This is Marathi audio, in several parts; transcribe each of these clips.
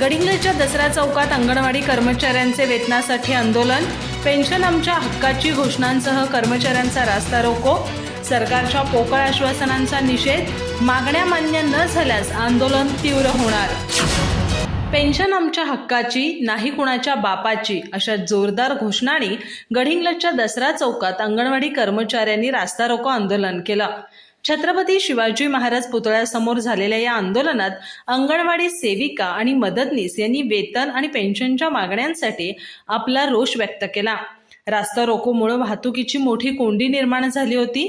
गडिंग्लजच्या दसरा चौकात अंगणवाडी कर्मचाऱ्यांचे वेतनासाठी आंदोलन पेन्शन आमच्या हक्काची घोषणांसह कर्मचाऱ्यांचा रास्ता रोको सरकारच्या पोकळ आश्वासनांचा निषेध मागण्या मान्य न झाल्यास आंदोलन तीव्र होणार. पेन्शन आमच्या हक्काची नाही कुणाच्या बापाची अशा जोरदार घोषणाने गडिंग्लजच्या दसरा चौकात अंगणवाडी कर्मचाऱ्यांनी रास्ता रोको आंदोलन केलं. छत्रपती शिवाजी महाराज पुतळ्यासमोर झालेल्या या आंदोलनात अंगणवाडी सेविका आणि मदतनीस यांनी वेतन आणि पेन्शनच्या मागण्यांसाठी आपला रोष व्यक्त केला. रास्ता रोकोमुळे वाहतुकीची मोठी कोंडी निर्माण झाली होती.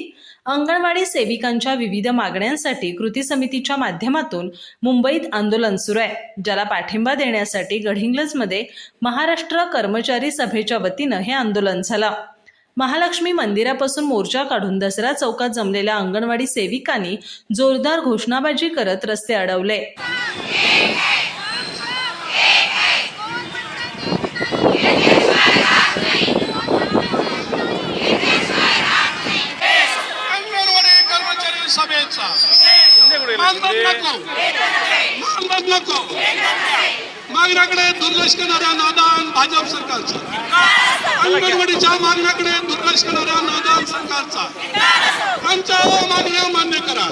अंगणवाडी सेविकांच्या विविध मागण्यांसाठी कृती समितीच्या माध्यमातून मुंबईत आंदोलन सुरू आहे. ज्याला पाठिंबा देण्यासाठी गडहिंग्लजमध्ये महाराष्ट्र कर्मचारी सभेच्या वतीनं हे आंदोलन झालं. महालक्ष्मी मंदिरापासून मोर्चा काढून दसरा चौकात जमलेल्या अंगणवाडी सेविकांनी जोरदार घोषणाबाजी करत रस्ते अडवले. नको. दुर्लक्ष करणाऱ्या नादा भाजप सरकारचा. अंगणवाडीच्या मागण्याकडे दुर्लक्ष करणाऱ्या नादान सरकारचा. आमच्या मागण्या मान्य करा.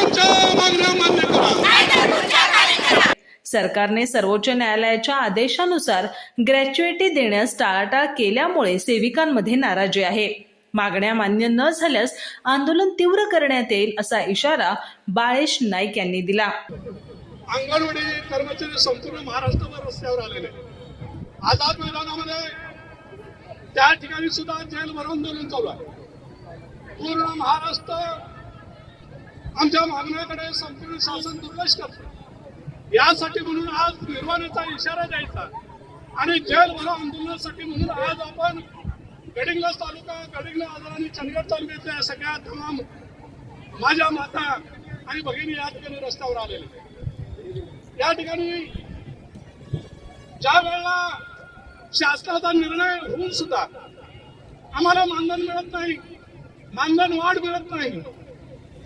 आमच्या मागण्या मान्य करा. सरकारने सर्वोच्च न्यायालयाच्या आदेशानुसार ग्रॅच्युएटी देण्यास टाळाटाळ केल्यामुळे सेविकांमध्ये नाराजी आहे. मागण्या मान्य न झाल्यास आंदोलन तीव्र करण्यात येईल असा इशारा बाळेश नाईक यांनी दिला. अंगणवाडी कर्मचारी संपूर्ण महाराष्ट्रभर रस्त्यावर आलेले आझाद मैदानामध्ये त्या ठिकाणी सुद्धा जेलभर आंदोलन चालू आहे. पूर्ण महाराष्ट्र आमच्या मागण्याकडे संपूर्ण शासन दुर्लक्ष करतो यासाठी म्हणून आज निर्वाणीचा इशारा द्यायचा आणि जेल भरो आंदोलनासाठी म्हणून आज आपण गडिंग्लास तालुका गडिंग्ला आजार आणि चंदगड तालुक्यातल्या सगळ्या तमाम माझ्या माता आणि भगिनी या ठिकाणी रस्त्यावर आलेले या ठिकाणी ज्या वेळेला शासनाचा निर्णय होऊन सुद्धा आम्हाला मानधन मिळत नाही मानधन वाढ मिळत नाही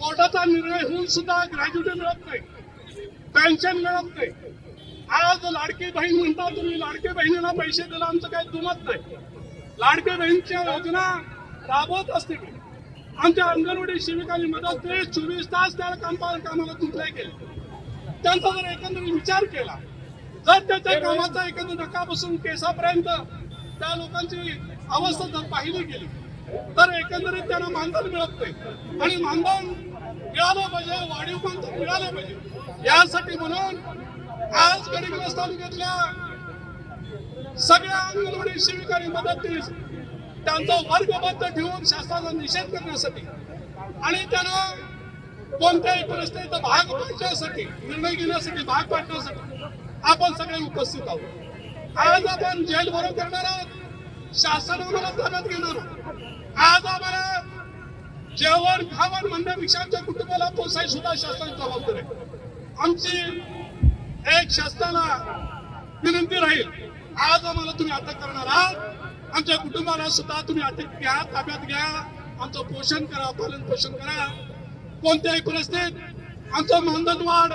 कोर्टाचा निर्णय होऊन सुद्धा ग्रॅज्युटी मिळत नाही पेन्शन मिळत नाही. आज लाडकी बहीण म्हणता तुम्ही लाडकी बहिणीला पैसे दिला आमचं काही दुमत नाही. लाडकी बहिणीच्या योजना राबवत असते की आमच्या अंगणवाडी सेविकांनी मदत ते चोवीस तास त्या कामा कामाला तुटले गेले त्यांचा जर एकंदरीत विचार केला जर त्याच्या कामाचा एकंदर नकापासून केसापर्यंत त्या लोकांची अवस्था जर पाहिली गेली तर एकंदरीत त्यांना मानधन मिळत नाही. आणि मानधन मिळालं पाहिजे वाढीव मानधन मिळालं पाहिजे. यासाठी म्हणून आज गडिंग्लज तालुक्यातल्या सगळ्या अंगणवाडी सेविकांनी मदतीस त्यांचा वर्गबद्ध ठेवून शासनाचा निषेध करण्यासाठी आणि त्यांना कोणत्याही परिस्थितीचा भाग पाडण्यासाठी निर्णय घेण्यासाठी भाग पाडण्यासाठी आपण सगळे उपस्थित आहोत. आज आपण जेल बरोबर करणार आहोत शासन ताब्यात घेणार आहोत. आज आम्हाला जेवण खावण म्हणण्यापेक्षा आमच्या कुटुंबाला पोसाय सुद्धा शासन जबाबदार आहे. आमची एक शासनाला विनंती राहील आज आम्हाला तुम्ही अटक करणार आहात. आमच्या कुटुंबाला सुद्धा तुम्ही अटक घ्या ताब्यात घ्या. आमचं पोषण करा पालन पोषण करा. कोणत्याही परिस्थितीत आमचं मानधन वाढ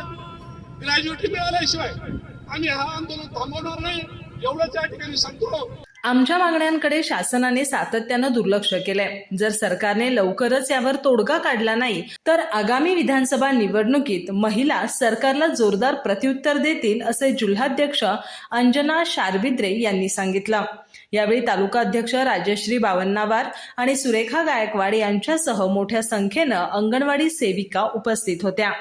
ग्रॅज्युएटी मिळाल्याशिवाय आम्ही हा आंदोलन थांबवणार नाही एवढंच या ठिकाणी सांगतो. आमच्या मागण्यांकडे शासनाने सातत्यानं दुर्लक्ष केलंय. जर सरकारने लवकरच यावर तोडगा काढला नाही तर आगामी विधानसभा निवडणुकीत महिला सरकारला जोरदार प्रत्युत्तर देतील असे जिल्हाध्यक्ष अंजना शारविद्रे यांनी सांगितलं. यावेळी तालुका अध्यक्ष राजश्री बावन्नावार आणि सुरेखा गायकवाड यांच्यासह मोठ्या संख्येनं अंगणवाडी सेविका उपस्थित होत्या.